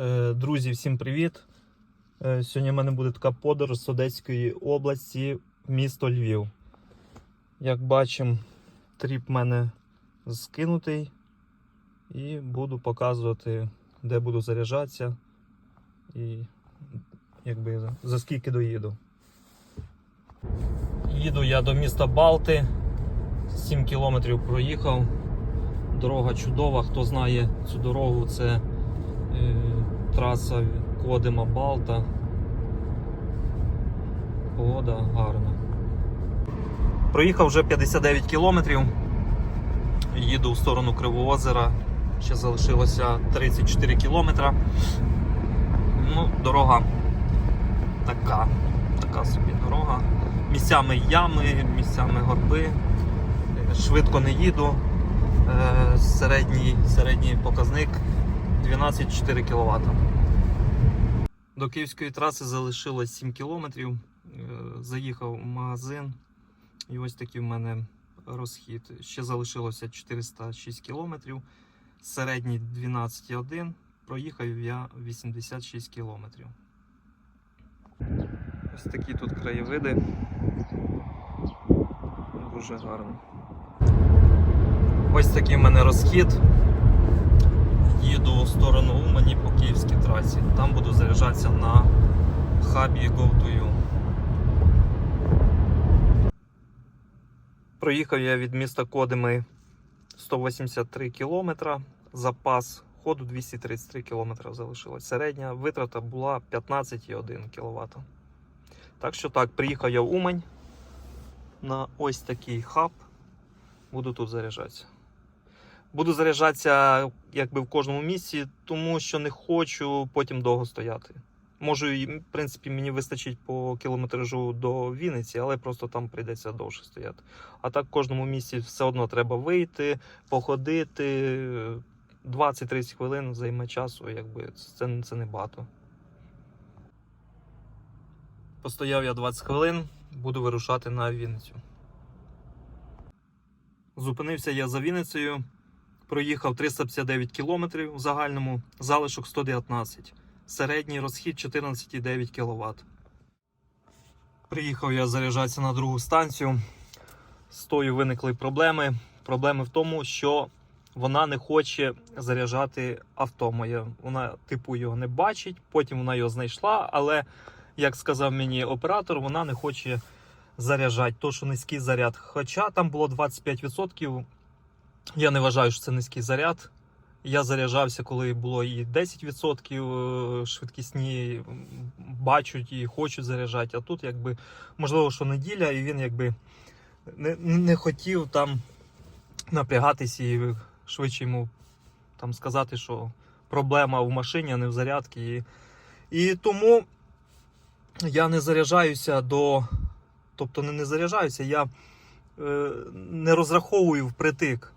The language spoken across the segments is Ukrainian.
Е, Друзі, всім привіт! Е, Сьогодні в мене буде така подорож з Одеської області в місто Львів. Як бачимо, тріп в мене скинутий і буду показувати, де буду заряджатися і якби за скільки доїду. Їду я до міста Балти. 7 кілометрів проїхав. Дорога чудова. Хто знає цю дорогу, це траса Кодима Балта. Погода гарна. Проїхав вже 59 кілометрів. Їду в сторону Кривоозера. Ще залишилося 34 кілометра. Ну, дорога така, така собі дорога. Місцями ями, місцями горби. Е, Швидко не їду. Е, Середній, середній показник 12,4 кВт. До Київської траси залишилось 7 кілометрів. Е, Заїхав в магазин. І ось такий в мене розхід. Ще залишилося 406 кілометрів. Середній 12,1. Проїхав я 86 кілометрів. Ось такі тут краєвиди. Дуже гарно. Ось такий в мене розхід. Їду в сторону Умані по Київській. Там буду заряджатися на хабі GoToYou. Проїхав я від міста Кодими 183 кілометра. Запас ходу 233 кілометра залишилось. Середня витрата була 15,1 кВт. Так що так, приїхав я в Умань на ось такий хаб. Буду тут заряджатися. Буду заряджатися якби в кожному місці, тому що не хочу потім довго стояти. Можу, в принципі, мені вистачить по кілометражу до Вінниці, але просто там прийдеться довше стояти. А так в кожному місці все одно треба вийти, походити. 20-30 хвилин займе часу, якби це, це багато. Постояв я 20 хвилин, буду вирушати на Вінницю. Зупинився я за Вінницею, проїхав 359 кілометрів в загальному, залишок 119, середній розхід 14,9 кВт. Приїхав я заряджатися на другу станцію. З тою виникли проблеми. Проблеми в тому, що вона не хоче заряджати авто моє. Вона, типу, його не бачить, потім вона його знайшла, але, як сказав мені оператор, вона не хоче заряджати, то що низький заряд. Хоча там було 25%. Я не вважаю, що це низький заряд. Я заряджався, коли було і 10% швидкісні бачать і хочуть заряджати. А тут, якби, можливо, що неділя, і він якби не, не хотів там напрягатись і швидше йому там сказати, що проблема в машині, а не в зарядці. І, і тому я не заряджаюся до. Тобто не, не заряджаюся, я е, не розраховую впритик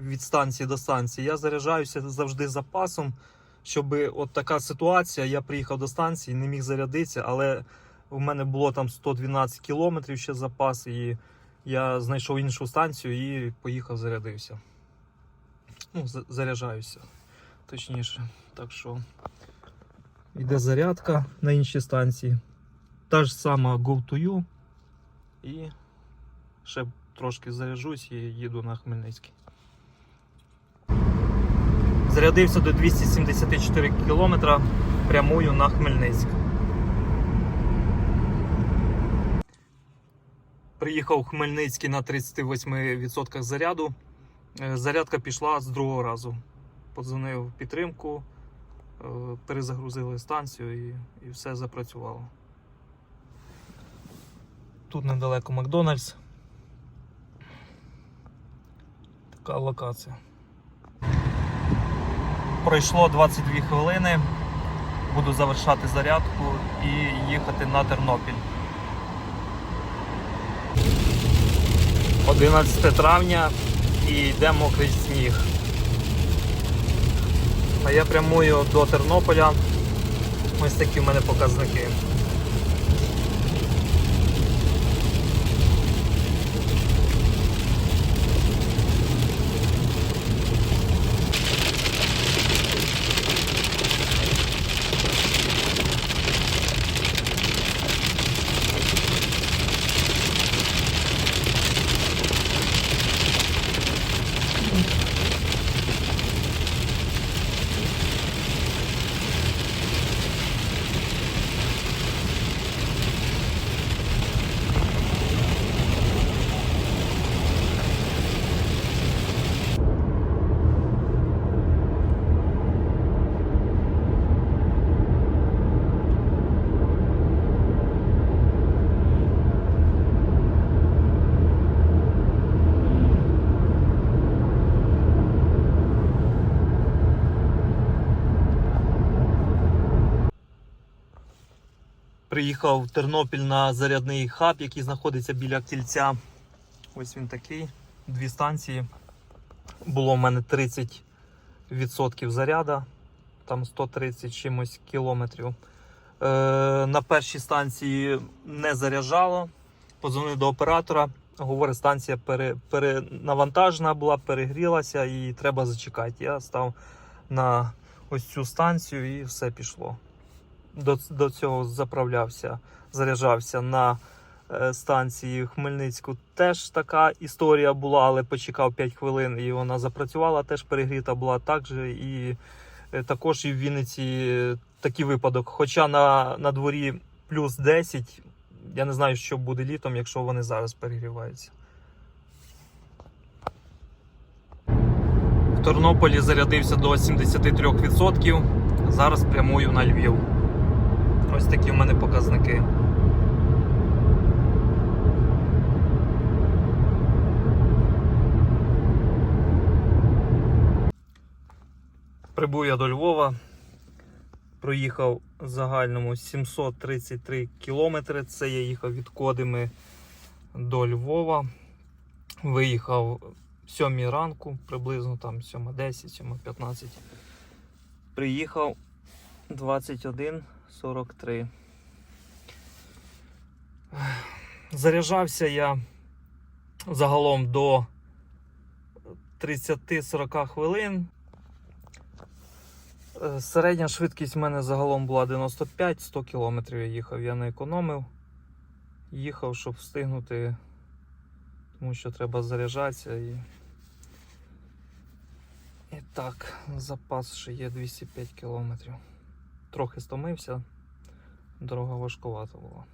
від станції до станції. Я заряджаюся завжди запасом, щоб от така ситуація. Я приїхав до станції, не міг зарядитися, але у мене було там 112 кілометрів ще запас, і я знайшов іншу станцію і поїхав зарядився. Ну, заряджаюся, точніше. Так що йде зарядка на іншій станції. Та ж сама GoToYou. І ще трошки заряджусь і їду на Хмельницький. Зарядився до 274 км, прямую на Хмельницьк. Приїхав Хмельницький на 38% заряду. Е, Зарядка пішла з другого разу. Подзвонив підтримку, е, перезагрузили станцію і, і все запрацювало. Тут недалеко Макдональдс. Така локація. Пройшло 22 хвилини. Буду завершати зарядку і їхати на Тернопіль. 11 травня і йде мокрий сніг. А я прямую до Тернополя. Ось такі в мене показники. Приїхав в Тернопіль на зарядний хаб, який знаходиться біля кільця. Ось він такий. Дві станції. Було в мене 30% заряда, там 130 чимось кілометрів. Е, на першій станції не заряджало. Подзвонив до оператора. Говорить, станція пере, перенавантажена була, перегрілася і треба зачекати. Я став на ось цю станцію і все пішло. До, до цього заправлявся, заряджався на е, станції Хмельницьку. Теж така історія була, але почекав 5 хвилин і вона запрацювала, теж перегріта була так же. І е, також і в Вінниці е, такий випадок. Хоча на, на дворі плюс 10, я не знаю, що буде літом, якщо вони зараз перегріваються. В Тернополі зарядився до 73%. Зараз прямую на Львів. Ось такі в мене показники. Прибув я до Львова. Проїхав в загальному 733 кілометри. Це я їхав від Кодими до Львова. Виїхав в 7 ранку, приблизно там 7.10, 7.15. Приїхав 21.43. Заряджався я загалом до 30-40 хвилин. Е, Середня швидкість в мене загалом була 95-100 км я їхав, я не економив. Їхав, щоб встигнути, тому що треба заряджатися і. І так, запас ще є 205 км. Трохи стомився, дорога важкувата була.